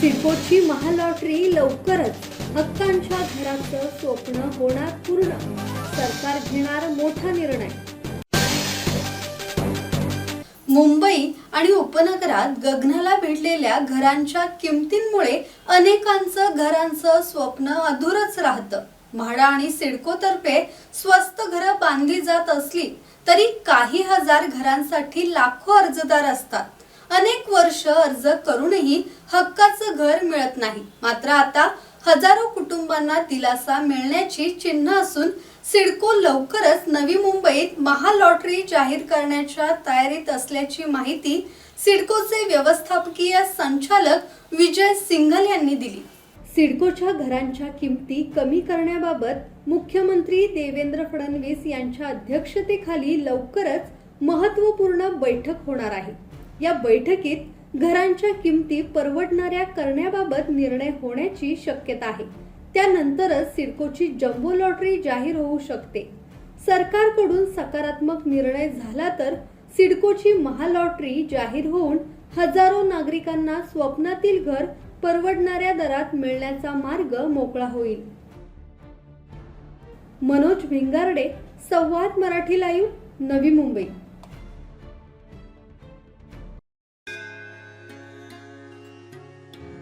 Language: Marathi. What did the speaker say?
सिडकोची महालॉटरी लवकरच हक्कांच्या घराचं स्वप्न होणार पूर्ण. सरकार घेणार मोठा निर्णय. मुंबई आणि उपनगरात गगनाला भिडलेल्या घरांच्या किमतींमुळे अनेकांचं घरांचं स्वप्न अधूरच राहतं. म्हाडा आणि सिडकोतर्फे स्वस्त घरं बांधली जात असली तरी काही हजार घरांसाठी लाखो अर्जदार असतात. अनेक वर्ष अर्ज करूनही हक्काचं घर मिळत नाही. मात्र आता हजारो कुटुंबांना दिलासा मिळण्याची चिन्ह असून सिडको लवकरच नवी मुंबईत महालॉटरी जाहीर करण्याच्या तयारीत असल्याची माहिती सिडकोचे व्यवस्थापकीय संचालक विजय सिंघल यांनी दिली. सिडकोच्या घरांच्या किमती कमी करण्याबाबत मुख्यमंत्री देवेंद्र फडणवीस यांच्या अध्यक्षतेखाली लवकरच महत्त्वपूर्ण बैठक होणार आहे. या बैठकीत घरांच्या किमती परवडणाऱ्या करण्याबाबत निर्णय होण्याची शक्यता आहे. त्यानंतरच सिडकोची जम्बो लॉटरी जाहीर होऊ शकते. सरकारकडून सकारात्मक निर्णय झाला तर सिडकोची महालॉटरी जाहीर होऊन हजारो नागरिकांना स्वप्नातील घर परवडणाऱ्या दरात मिळण्याचा मार्ग मोकळा होईल. मनोज भिंगारडे संवाद मराठी लाईव्ह नवी मुंबई.